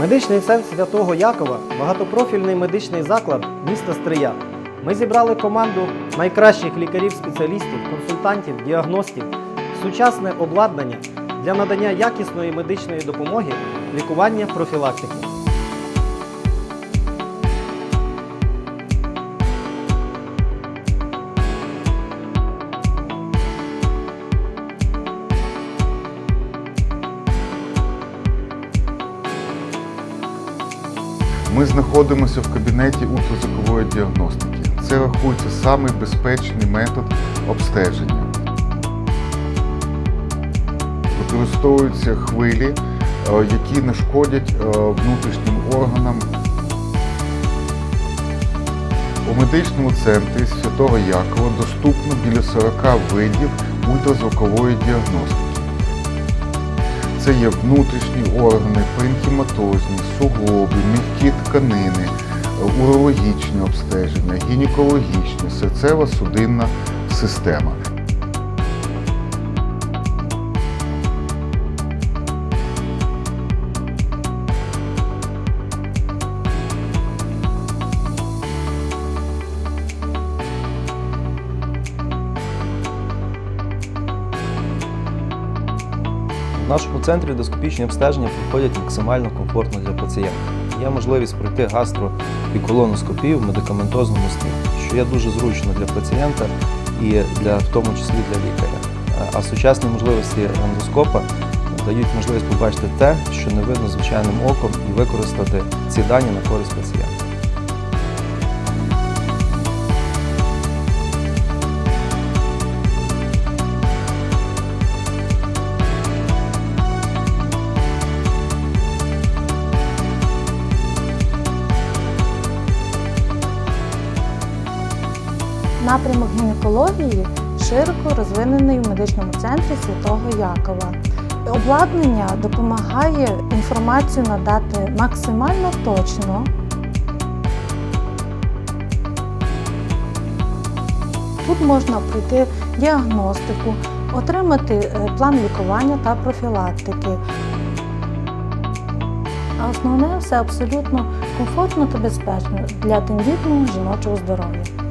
Медичний центр Святого Якова багатопрофільний медичний заклад міста Стрия. Ми зібрали команду найкращих лікарів-спеціалістів, консультантів, діагностів, сучасне обладнання для надання якісної медичної допомоги, лікування, профілактики. Ми знаходимося в кабінеті ультразвукової діагностики. Це рахується самий безпечний метод обстеження. Використовуються хвилі, е, які не шкодять е, внутрішнім органам. У медичному центрі Святого Якова доступно біля 40 видів ультразвукової діагностики. Це є внутрішні органи, паренхіматозні, суглоби, м'які тканини, урологічні обстеження, гінекологічні, серцево-судинна система. Нашому центрі ендоскопічні обстеження проходять максимально комфортно для пацієнта. Є можливість пройти гастро і колоноскопію в медикаментозному стані, що є дуже зручно для пацієнта і для, в тому числі для лікаря. Е, А сучасні можливості ендоскопа дають можливість побачити те, що не видно звичайним оком, і використати ці дані на користь пацієнта. Напрямок гінекології широко розвинений в медичному центрі Святого Якова. Обладнання допомагає інформацію надати максимально точно. Тут можна пройти діагностику, отримати е, план лікування та профілактики. А основне все абсолютно комфортно та безпечно для тендітного жіночого здоров'я.